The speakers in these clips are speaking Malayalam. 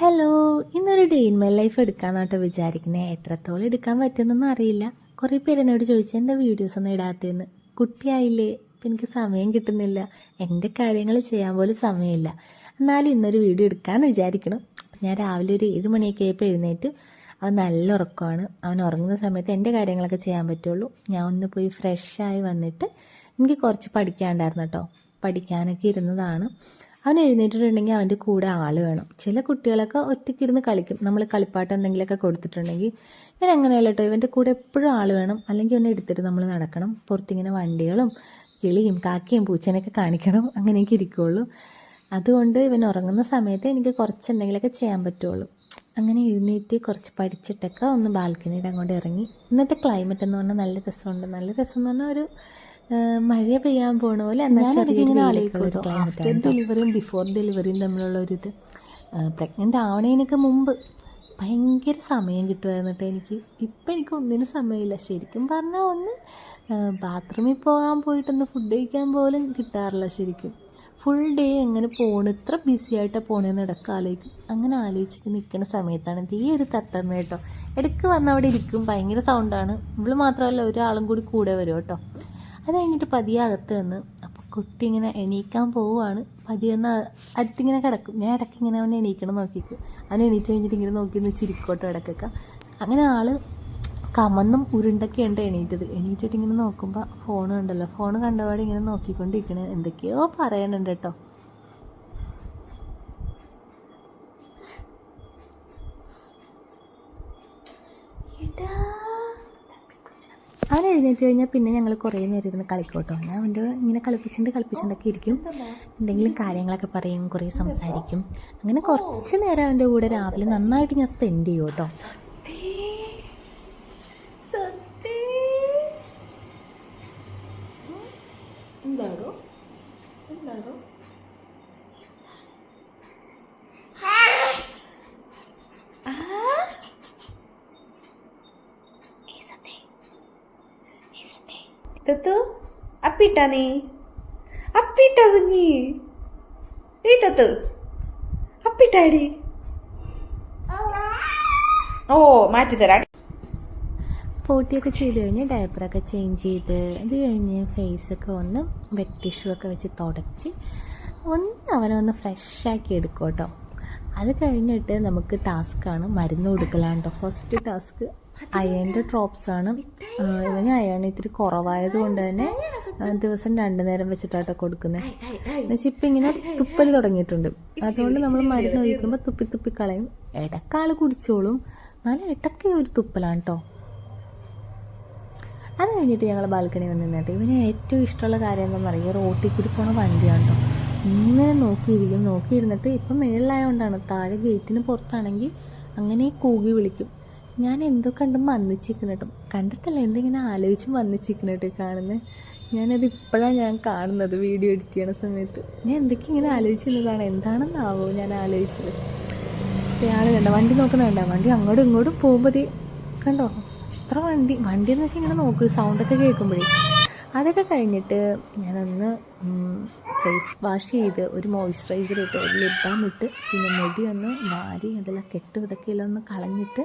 ഹലോ ഇന്നൊരു ഡേ ഇൻ മൈ ലൈഫ് എടുക്കാന്നാട്ടോ വിചാരിക്കുന്നത് എത്രത്തോളം എടുക്കാൻ പറ്റുന്നൊന്നും അറിയില്ല. കുറേ പേര് എന്നോട് ചോദിച്ചു എന്റെ വീഡിയോസ് ഒന്നും ഇടാത്തതെന്ന്? കുട്ടിയായില്ലേ? എനിക്ക് സമയം കിട്ടുന്നില്ല. എന്റെ കാര്യങ്ങൾ ചെയ്യാൻ പോലും സമയമില്ല. എന്നാലും ഇന്നൊരു വീഡിയോ എടുക്കാമെന്ന് വിചാരിക്കണം. ഞാൻ രാവിലെ ഒരു ഏഴ് മണിയൊക്കെ ആയപ്പോൾ എഴുന്നേറ്റ് അവൻ നല്ല ഉറക്കമാണ്. അവൻ ഉറങ്ങുന്ന സമയത്ത് എന്റെ കാര്യങ്ങളൊക്കെ ചെയ്യാൻ പറ്റുള്ളൂ. ഞാൻ ഒന്ന് പോയി ഫ്രഷായി വന്നിട്ട് എനിക്ക് കുറച്ച് പഠിക്കാനുണ്ടായിരുന്നു കേട്ടോ. പഠിക്കാനൊക്കെ ഇരുന്നതാണ്. അവൻ എഴുന്നേറ്റിട്ടുണ്ടെങ്കിൽ അവന്റെ കൂടെ ആൾ വേണം. ചില കുട്ടികളൊക്കെ ഒറ്റയ്ക്കിരുന്ന് കളിക്കും. നമ്മൾ കളിപ്പാട്ടം എന്തെങ്കിലുമൊക്കെ കൊടുത്തിട്ടുണ്ടെങ്കിൽ ഞാൻ അങ്ങനെയല്ല കേട്ടോ ഇവന്റെ കൂടെ എപ്പോഴും ആൾ വേണം. അല്ലെങ്കിൽ അവനെ എടുത്തിട്ട് നമ്മൾ നടക്കണം. പുറത്തിങ്ങനെ വണ്ടികളും കിളിയും കാക്കയും പൂച്ചനെയൊക്കെ കാണിക്കണം. അങ്ങനെയൊക്കെ ഇരിക്കുകയുള്ളൂ അതുകൊണ്ട് ഇവൻ ഉറങ്ങുന്ന സമയത്ത് എനിക്ക് കുറച്ച് എന്തെങ്കിലുമൊക്കെ ചെയ്യാൻ പറ്റുള്ളൂ. അങ്ങനെ എഴുന്നേറ്റ് കുറച്ച് പഠിച്ചിട്ടൊക്കെ ഒന്ന് ബാൽക്കണിയുടെ അങ്ങോട്ട് ഇറങ്ങി. ഇന്നത്തെ ക്ലൈമറ്റ് എന്ന് പറഞ്ഞാൽ നല്ല രസമുണ്ട്. നല്ല രസം എന്ന് പറഞ്ഞാൽ ഒരു മഴ പെയ്യാൻ പോണ പോലെ കേട്ടോ. ഡെലിവറിയും ബിഫോർ ഡെലിവറിയും തമ്മിലുള്ള ഒരു ഇത് പ്രഗ്നന്റ് ആവണേനൊക്കെ മുമ്പ് ഭയങ്കര സമയം കിട്ടുമായിരുന്നു കേട്ടോ എനിക്ക്. ഇപ്പം എനിക്ക് ഒന്നിനും സമയമില്ല. ശരിക്കും പറഞ്ഞാൽ ഒന്ന് ബാത്റൂമിൽ പോകാൻ പോയിട്ടൊന്ന് ഫുഡ് കഴിക്കാൻ പോലും കിട്ടാറില്ല ശരിക്കും. ഫുൾ ഡേ എങ്ങനെ പോണു? ഇത്ര ബിസി ആയിട്ടാണ് പോണേന്ന് ഇടയ്ക്ക് ആലോചിക്കും. അങ്ങനെ ആലോചിച്ചിട്ട് നിൽക്കുന്ന സമയത്താണ് ഈ ഒരു തത്തമ്മ കേട്ടോ. ഇടയ്ക്ക് വന്ന് അവിടെ ഇരിക്കും. ഭയങ്കര സൗണ്ടാണ് ഇവൾ മാത്രമല്ല ഒരാളും കൂടി കൂടെ വരും കേട്ടോ. അത് കഴിഞ്ഞിട്ട് പതിയെ അകത്ത് വന്ന് അപ്പോൾ കുട്ടി ഇങ്ങനെ എണീക്കാൻ പോവുകയാണ് പതിയെ ഒന്ന് അടുത്തിങ്ങനെ കിടക്കും. ഞാൻ ഇടയ്ക്ക് ഇങ്ങനെ അവനെ എണീക്കണം നോക്കിക്കും. അവൻ എണീറ്റ് കഴിഞ്ഞിട്ട് ഇങ്ങനെ നോക്കി ഒന്ന് ചിരിക്കോട്ടോ ഇടയ്ക്കൊക്കെ. അങ്ങനെ ആൾ കമന്നും ഉരുണ്ടൊക്കെയുണ്ട് എണീറ്റത്. എണീറ്റിട്ട് ഇങ്ങനെ നോക്കുമ്പോൾ ഫോൺ ഉണ്ടല്ലോ. ഫോൺ കണ്ടപാടെ ഇങ്ങനെ നോക്കിക്കൊണ്ടിരിക്കണ. എന്തൊക്കെയോ പറയാനുണ്ട് കേട്ടോ. അവൻ എഴുന്നേറ്റ് കഴിഞ്ഞാൽ പിന്നെ ഞങ്ങൾ കുറേ നേരം ഇരുന്ന് കളിക്കോട്ടോ. ഞാൻ അവന്റെ ഇങ്ങനെ കളിപ്പിച്ചിട്ട് കളിപ്പിച്ചിട്ടൊക്കെ ഇരിക്കും. എന്തെങ്കിലും കാര്യങ്ങളൊക്കെ പറയും കുറേ സംസാരിക്കും. അങ്ങനെ കുറച്ച് നേരം അവന്റെ കൂടെ രാവിലെ നന്നായിട്ട് ഞാൻ സ്പെൻഡ് ചെയ്യും കേട്ടോ തത്തു അപ്പിട്ടാ നീ. അപ്പിട്ടാ കുഞ്ഞി. നീ തത്തു അപ്പിട്ടാടി ഓ മാറ്റി തരാം. പോട്ടിയൊക്കെ ചെയ്ത് കഴിഞ്ഞ് ഡയപ്പറൊക്കെ ചേഞ്ച് ചെയ്ത് അത് കഴിഞ്ഞ് ഫേസൊക്കെ ഒന്ന് വെറ്റ് ടിഷ്യൂ ഒക്കെ വെച്ച് തുടച്ച് ഒന്ന് അവനെ ഒന്ന് ഫ്രഷാക്കി എടുക്കും കേട്ടോ അത് കഴിഞ്ഞിട്ട് നമുക്ക് ടാസ്ക്കാണ് മരുന്ന് കൊടുക്കലാണ് കേട്ടോ ഫസ്റ്റ് ടാസ്ക് അയണിന്റെ ഡ്രോപ്സാണ് ഇവന് അയൺ ഇത്തിരി കുറവായത് കൊണ്ട് തന്നെ ദിവസം രണ്ടു നേരം വെച്ചിട്ടാട്ടോ കൊടുക്കുന്നത് എന്നുവെച്ചാൽ ഇപ്പം ഇങ്ങനെ തുപ്പൽ തുടങ്ങിയിട്ടുണ്ട്. അതുകൊണ്ട് നമ്മൾ മരുന്ന് ഒഴിക്കുമ്പോൾ തുപ്പി തുപ്പി കളയും. ഇടക്കാൾ കുടിച്ചോളും. നല്ല ഇടയ്ക്ക് ഒരു തുപ്പലാണ് കേട്ടോ അത് കഴിഞ്ഞിട്ട് ഞങ്ങൾ ബാൽക്കണി വന്ന് നിന്നിട്ട് ഇവന് ഏറ്റവും ഇഷ്ടമുള്ള കാര്യം എന്താണെന്ന് അറിയാം? റോട്ടിൽ കൂടി പോണ വണ്ടിയാണ് കേട്ടോ ഇങ്ങനെ നോക്കിയിരിക്കും. നോക്കിയിരുന്നിട്ട് ഇപ്പം മേളിലായതുകൊണ്ടാണ് താഴെ ഗേറ്റിന് പുറത്താണെങ്കിൽ അങ്ങനെ കൂകി വിളിക്കും. ഞാൻ എന്തോ കണ്ടും വന്നിച്ചിരിക്കണം കേട്ടോ. കണ്ടിട്ടല്ല? എന്തിങ്ങനെ ആലോചിച്ച് വന്നിച്ചിരിക്കണം കേട്ടോ കാണുന്നത് ഞാനത് ഇപ്പോഴാണ് ഞാൻ കാണുന്നത് വീഡിയോ എഡിറ്റ് ചെയ്യണ സമയത്ത്. ഞാൻ എന്തൊക്കെ ഇങ്ങനെ ആലോചിച്ചിരുന്നതാണ്? എന്താണെന്നാവോ ഞാൻ ആലോചിച്ചത്? ഇയാൾ കണ്ട? വണ്ടി നോക്കണ കണ്ട? വണ്ടി അങ്ങോട്ടും ഇങ്ങോട്ടും പോകുമ്പോൾ കണ്ടോ? എത്ര വണ്ടി? വണ്ടി എന്ന് വെച്ചാൽ ഇങ്ങനെ നോക്ക്. സൗണ്ടൊക്കെ കേൾക്കുമ്പോഴേ. അതൊക്കെ കഴിഞ്ഞിട്ട് ഞാനൊന്ന് ഫേസ് വാഷ് ചെയ്ത് ഒരു മോയ്സ്ചറൈസർ ഇട്ട് ഒരു ലിപ് ബാം ഇട്ട് പിന്നെ മുടി ഒന്ന് വാരി അതെല്ലാം കെട്ട് ഇതൊക്കെ എല്ലാം ഒന്ന് കളഞ്ഞിട്ട്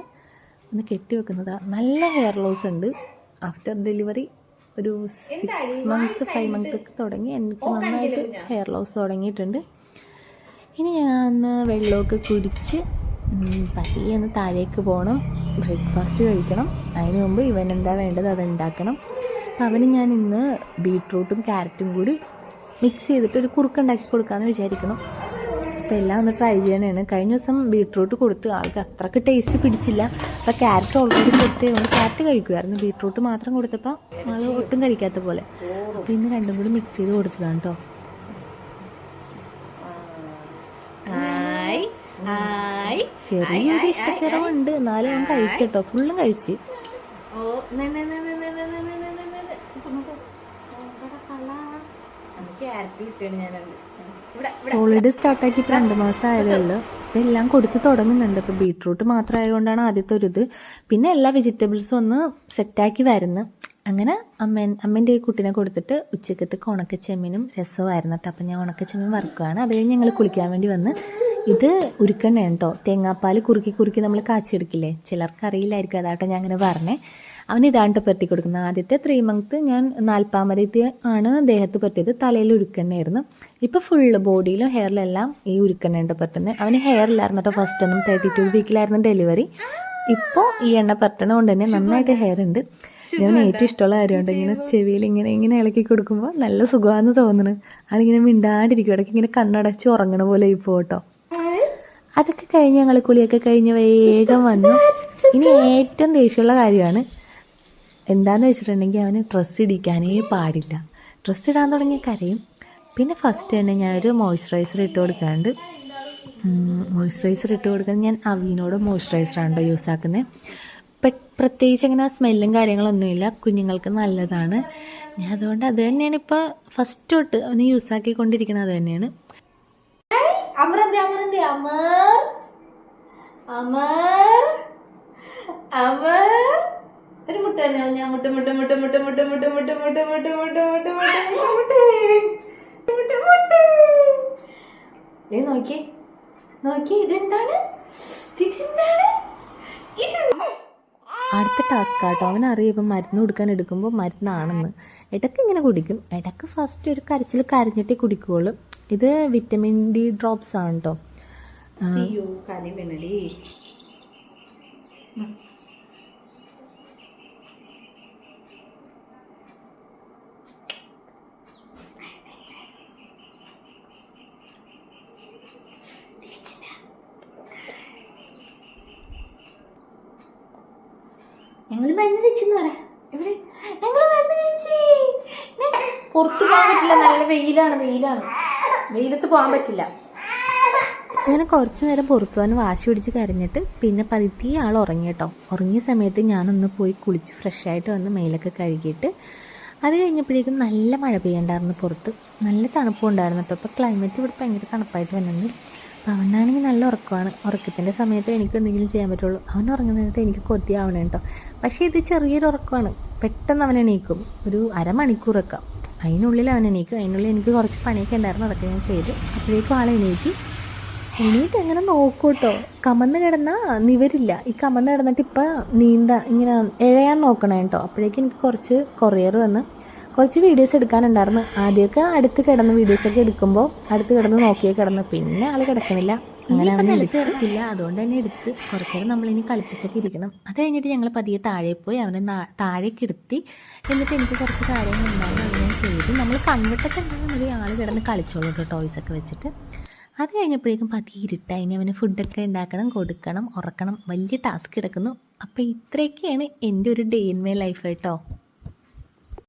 ഒന്ന് കെട്ടി വെക്കുന്നതാണ് നല്ല ഹെയർ ലോസ് ഉണ്ട്. ആഫ്റ്റർ ഡെലിവറി ഒരു സിക്സ് മന്ത് ഫൈവ് മന്ത് ഒക്കെ തുടങ്ങി. എനിക്ക് നന്നായിട്ട് ഹെയർ ലോസ് തുടങ്ങിയിട്ടുണ്ട്. ഇനി ഞാൻ ഒന്ന് വെള്ളമൊക്കെ കുടിച്ച് പതിയെ ഒന്ന് താഴേക്ക് പോകണം. ബ്രേക്ക്ഫാസ്റ്റ് കഴിക്കണം. അതിന് മുമ്പ് ഇവൻ എന്താ വേണ്ടത് അത് ഉണ്ടാക്കണം. അപ്പം അവന് ഞാൻ ഇന്ന് ബീട്രൂട്ടും ക്യാരറ്റും കൂടി മിക്സ് ചെയ്തിട്ട് ഒരു കുറുക്കുണ്ടാക്കി കൊടുക്കാമെന്ന് വിചാരിക്കണം അപ്പോൾ എല്ലാം ഒന്ന് ട്രൈ ചെയ്യണതാണ് കഴിഞ്ഞ ദിവസം ബീട്രൂട്ട് കൊടുത്ത് ആൾക്ക് അത്രയ്ക്ക് ടേസ്റ്റ് പിടിച്ചില്ല അപ്പോൾ ക്യാരറ്റ് ഓൾറെഡി കൊടുത്തേ കൊണ്ട് ക്യാരറ്റ് കഴിക്കുമായിരുന്നു ബീട്രൂട്ട് മാത്രം കൊടുത്തപ്പോൾ ആൾ ഒട്ടും കഴിക്കാത്ത പോലെ അപ്പോൾ ഇന്ന് രണ്ടും കൂടി മിക്സ് ചെയ്ത് കൊടുത്തതാണ് കേട്ടോ ചെറിയൊരു ഇഷ്ടക്കുറവുണ്ട് എന്നാലും ഞാൻ കഴിച്ചിട്ടോ ഫുള്ളും കഴിച്ച് ഓ സോളിഡ് സ്റ്റാർട്ടാക്കി ഇപ്പോൾ രണ്ട് മാസം ആയതേ ഉള്ളൂ ഇപ്പം എല്ലാം കൊടുത്ത് തുടങ്ങുന്നുണ്ട്. ഇപ്പോൾ ബീട്രൂട്ട് മാത്രം ആയതുകൊണ്ടാണ് ആദ്യത്തെ ഒരു ഇത്. പിന്നെ എല്ലാ വെജിറ്റബിൾസും ഒന്ന് സെറ്റാക്കി വരുന്നു. അങ്ങനെ അമ്മ അമ്മേന്റെ ഈ കുട്ടീനെ കൊടുത്തിട്ട് ഉച്ചക്കത്തേക്ക് ഉണക്കച്ചെമ്മീനും രസമായിരുന്നു കേട്ടോ. അപ്പം ഞാൻ ഉണക്കച്ചെമ്മീൻ വറുക്കുകയാണ് അത് കഴിഞ്ഞ് ഞങ്ങൾ കുളിക്കാൻ വേണ്ടി വന്ന് ഇത് ഉരുക്കണ്ണ കേട്ടോ. തേങ്ങാപ്പാൽ കുറുക്കി കുറുക്കി നമ്മൾ കാച്ചെടുക്കില്ലേ ചിലർക്ക് അറിയില്ലായിരിക്കും അതാട്ടോ ഞാൻ അങ്ങനെ പറഞ്ഞേ. അവന് ഇതാണ്ട് പറ്റി കൊടുക്കുന്നത്. ആദ്യത്തെ ത്രീ മന്ത് ഞാൻ നാൽപ്പാമരത്തി ആണ് ദേഹത്ത് പറ്റിയത് തലയിൽ ഉരുക്കണ്ണയായിരുന്നു. ഇപ്പോൾ ഫുള്ള് ബോഡിയിലും ഹെയറിലെല്ലാം ഈ ഉരുക്കണ്ണയുണ്ട് പറ്റുന്നത് അവന് ഹെയർ ഇല്ലായിരുന്നു കേട്ടോ ഫസ്റ്റ് ഒന്നും തേർട്ടി ടു വീക്കിലായിരുന്നു ഡെലിവറി ഇപ്പോൾ ഈ എണ്ണ പറ്റണ കൊണ്ട് തന്നെ നന്നായിട്ട് ഹെയർ ഉണ്ട്. ഞാൻ ഏറ്റവും ഇഷ്ടമുള്ള കാര്യമുണ്ട്. ഇങ്ങനെ ചെവിയിൽ ഇങ്ങനെ ഇങ്ങനെ ഇളക്കി കൊടുക്കുമ്പോൾ നല്ല സുഖമാണെന്ന് തോന്നുന്നു. ആളിങ്ങനെ മിണ്ടാണ്ടിരിക്കും. ഇടയ്ക്ക് ഇങ്ങനെ കണ്ണടച്ച് ഉറങ്ങണ പോലെ ഇപ്പോൾ കേട്ടോ അതൊക്കെ കഴിഞ്ഞ് ഞങ്ങൾ കുളിയൊക്കെ കഴിഞ്ഞ് വേഗം വന്നു. ഇനി ഏറ്റവും ദേഷ്യമുള്ള കാര്യമാണ് എന്താണെന്ന് വെച്ചിട്ടുണ്ടെങ്കിൽ അവന് ഡ്രസ്സ് ഇടിക്കാനേ പാടില്ല. ഡ്രസ്സ് ഇടാൻ തുടങ്ങിയ കരയും. പിന്നെ ഫസ്റ്റ് തന്നെ ഞാനൊരു മോയ്സ്ചറൈസർ ഇട്ട് കൊടുക്കാണ്ട് മോയ്സ്ചറൈസർ ഇട്ട് കൊടുക്കുന്നത് ഞാൻ അവീനോട് മോയ്സ്ചറൈസറാണ് ആണല്ലോ യൂസ് ആക്കുന്നത് പ്രത്യേകിച്ച് അങ്ങനെ സ്മെല്ലും കാര്യങ്ങളൊന്നുമില്ല കുഞ്ഞുങ്ങൾക്ക് നല്ലതാണ്. ഞാൻ അതുകൊണ്ട് അത് തന്നെയാണ് ഇപ്പോൾ ഫസ്റ്റ് തൊട്ട് അവന് യൂസ് ആക്കിക്കൊണ്ടിരിക്കുന്നത് അത് തന്നെയാണ്. അമറന്തി അമർ? അമർ? അമർ? ഒരു മുട്ട തന്നെ ഞാൻ മുട്ട മുട്ട മുട്ട മുട്ട മുട്ട മുട്ട മുട്ട മുട്ട മുട്ട മുട്ട മുട്ട മുട്ട മുട്ട മുട്ട മുട്ട ദേ നോക്കി നോക്കി ഇതെന്താണ് ഇതെന്താണ് ഇത് അടുത്ത ടാസ്ക് ആട്ടോ അവൻ അറിയാം ഇപ്പം മരുന്ന് കൊടുക്കാൻ എടുക്കുമ്പോൾ മരുന്നാണെന്ന് ഇടയ്ക്ക് ഇങ്ങനെ കുടിക്കും ഇടയ്ക്ക് ഫസ്റ്റ് ഒരു കരച്ചിൽ കരഞ്ഞിട്ടേ കുടിക്കുകയുള്ളൂ ഇത് വിറ്റമിൻ ഡി ഡ്രോപ്സ് ആണ് കേട്ടോ ഞങ്ങൾ മരുന്ന് വെച്ചെന്ന് പറയാം പുറത്തു പോകാൻ പറ്റില്ല. നല്ല വെയിലാണ് വെയിലാണ്. വെയിലത്ത് പോകാൻ പറ്റില്ല. അങ്ങനെ കുറച്ച് നേരം പുറത്തു പോകാൻ വാശി പിടിച്ച് കരഞ്ഞിട്ട് പിന്നെ പതിയെ ആൾ ഉറങ്ങി കേട്ടോ. ഉറങ്ങിയ സമയത്ത് ഞാനൊന്ന് പോയി കുളിച്ച് ഫ്രഷ് ആയിട്ട് വന്ന് മെയിലൊക്കെ കഴുകിയിട്ട് അത് കഴിഞ്ഞപ്പോഴേക്കും നല്ല മഴ പെയ്യണ്ടായിരുന്നു പുറത്ത്. നല്ല തണുപ്പുണ്ടായിരുന്നു കേട്ടോ. അപ്പോൾ ക്ലൈമറ്റ് ഇവിടെ ഭയങ്കര തണുപ്പായിട്ട് വന്നിട്ടുണ്ട്. അപ്പോൾ അവനാണെങ്കിൽ നല്ല ഉറക്കമാണ്. ഉറക്കത്തിന്റെ സമയത്ത് എനിക്ക് എന്തെങ്കിലും ചെയ്യാൻ പറ്റുള്ളൂ. അവൻ ഉറങ്ങുന്ന ഉറങ്ങുന്നതിനകത്ത് എനിക്ക് കൊതിയാവണം കേട്ടോ. പക്ഷേ ഇത് ചെറിയൊരു ഉറക്കമാണ്. പെട്ടെന്ന് അവൻ എണീക്കും. ഒരു അരമണിക്കൂറൊക്കെ അതിനുള്ളിൽ അവൻ എണീക്കും. അതിനുള്ളിൽ എനിക്ക് കുറച്ച് പണിയൊക്കെ ഉണ്ടായിരുന്നു. അതൊക്കെ ഞാൻ ചെയ്ത്. അപ്പോഴേക്കും ആൾ എണീറ്റ് എണീറ്റ് എങ്ങനെ നോക്കൂട്ടോ കമന്ന് കിടന്നാൽ നിവരില്ല. ഈ കമന്ന് കിടന്നിട്ട് ഇപ്പം നീന്താ ഇങ്ങനെ ഇഴയാൻ നോക്കണം കേട്ടോ. അപ്പോഴേക്കും എനിക്ക് കുറച്ച് കൊറിയർ വന്ന് കുറച്ച് വീഡിയോസ് എടുക്കാനുണ്ടായിരുന്നു. ആദ്യമൊക്കെ അടുത്ത് കിടന്ന് വീഡിയോസൊക്കെ എടുക്കുമ്പോൾ അടുത്ത് കിടന്ന് നോക്കിയേ കിടന്ന്. പിന്നെ ആൾ കിടക്കണില്ല. അങ്ങനെ അവനെ എടുത്ത് കിടക്കില്ല. അതുകൊണ്ട് തന്നെ എടുത്ത് കുറച്ച് നേരം നമ്മളിനി കളിപ്പിച്ചൊക്കെ ഇരിക്കണം. അത് കഴിഞ്ഞിട്ട് ഞങ്ങൾ പതിയെ താഴെ പോയി അവനെ താഴേക്ക് ഇരുത്തി എന്നിട്ട് എനിക്ക് കുറച്ച് കാര്യങ്ങൾ ഉണ്ടായിരുന്നു അത് ഞാൻ ചെയ്തു. നമ്മൾ കണ്ടിട്ടൊക്കെ ഉണ്ടെങ്കിൽ മതി ആൾ കിടന്ന് കളിച്ചോളൂ കേട്ടോ ടോയ്സ് ഒക്കെ വെച്ചിട്ട്. അത് കഴിഞ്ഞപ്പോഴേക്കും പതിയെ ഇരുട്ടായി. ഇനി അവന് ഫുഡൊക്കെ ഉണ്ടാക്കണം കൊടുക്കണം ഉറക്കണം. വലിയ ടാസ്ക് കിടക്കുന്നു. അപ്പോൾ ഇത്രയൊക്കെയാണ് എന്റെ ഒരു ഡേ ഇൻ മൈ ലൈഫ് കേട്ടോ